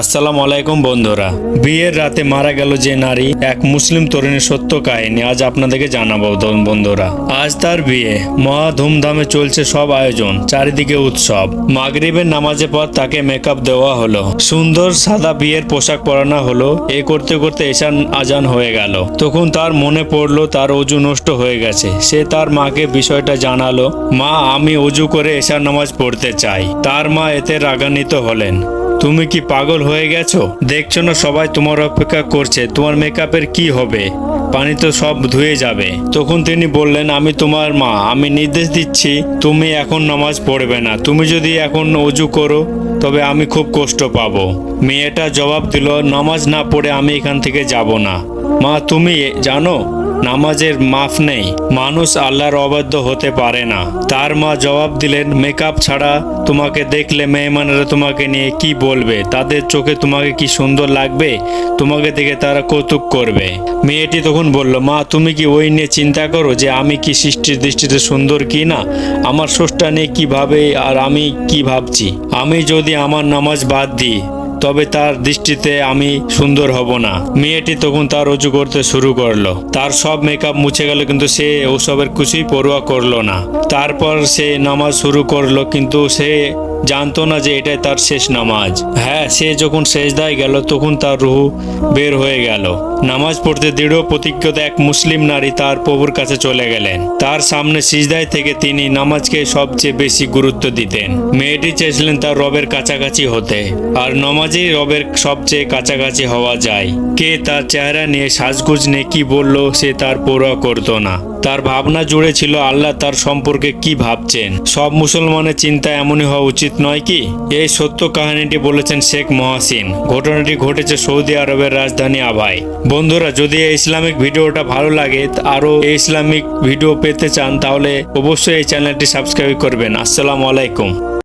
আসসালামু আলাইকুম বন্ধুরা। বিয়ের রাতে মারা গেল যে নারী, এক মুসলিম তরুণীর সত্য কাহিনী আজ আপনাদেরকে জানাব বন্ধুরা। আজ তার বিয়ে। মহা ধুমধামে চলছে সব আয়োজন, চারিদিকে উৎসব। মাগরিবের নামাজের পর তাকে মেকআপ দেওয়া হলো। সুন্দর সাদা বিয়ের পোশাক পরানো হলো। এ করতে করতে এশান আজান হয়ে গেল। তখন তার মনে পড়ল, তার অজু নষ্ট হয়ে গেছে। সে তার মাকে বিষয়টা জানালো, মা, আমি অজু করে এশার নামাজ পড়তে চাই। তার মা এতে রাগান্বিত হলেন। তুমি কি পাগল হয়ে গেছো? দেখছ না সবাই তোমার অপেক্ষা করছে, তোমার মেকআপের কি হবে? পানি তো সব ধুয়ে যাবে। তখন তিনি বললেন, আমি তোমার মা, আমি নির্দেশ দিচ্ছি, তুমি এখন নামাজ পড়বে না। তুমি যদি এখন অজু করো, তবে আমি খুব কষ্ট পাবো। মেয়েটা জবাব দিল, নামাজ না পড়ে আমি এখান থেকে যাব না। মা, তুমি জানো নামাজের মাফ নেই। মানুষ আল্লাহর অবাধ্য হতে পারে না। তার মা জবাব দিলেন, মেকআপ ছাড়া তোমাকে দেখলে মেহমানেরা তোমাকে নিয়ে কি বলবে? তাদের চোখে তোমাকে কি সুন্দর লাগবে? তোমাকে দেখে তারা কৌতুক করবে। মেয়েটি তখন বলল, মা, তুমি কি ওই নিয়ে চিন্তা করো যে আমি কি সৃষ্টির দৃষ্টিতে সুন্দর কি না? আমার স্রষ্টা নিয়ে কি ভাবে আর আমি কি ভাবছি? আমি যদি আমার নামাজ বাদ দিই তবে তার দৃষ্টিতে আমি সুন্দর হব না। মেয়েটি তখন তার রজু করতে শুরু করল। তার সব মেকআপ মুছে গেল, কিন্তু সে ওসবের কিছুই পরোয়া করল না। তারপর সে নামাজ শুরু করল, কিন্তু সে জানতো না যে এটাই তার শেষ নামাজ। হ্যাঁ সে যখন শেষদায় গেল, তখন তার রুহু বের হয়ে গেল। নামাজ পড়তে দৃঢ় প্রতিজ্ঞতা এক মুসলিম নারী তার প্রভুর কাছে চলে গেলেন। তার সামনে সিজদায় থেকে তিনি নামাজকে সবচেয়ে বেশি গুরুত্ব দিতেন। মেয়েটি চেয়েছিলেন তার রবের কাছাকাছি হতে। আর নমাজেই রবের সবচেয়ে কাছাকাছি হওয়া যায়। কে তার চেহারা নিয়ে সাজগুজ নিয়ে কি বলল, সে তার পরোয়া করতো না। তার ভাবনা জুড়ে ছিল আল্লাহ তার সম্পর্কে কি ভাবছেন। সব মুসলমানের চিন্তা এমনই হওয়া উচিত নয় কি? এই সত্য কাহিনীটি বলেছেন শেখ মহাসিন। ঘটনাটি ঘটেছে সৌদি আরবের রাজধানী আবায়। বন্ধুরা, যদি এই ইসলামিক ভিডিওটা ভালো লাগে, আরও এই ইসলামিক ভিডিও পেতে চান, তাহলে অবশ্যই এই চ্যানেলটি সাবস্ক্রাইব করবেন। আসসালামু আলাইকুম।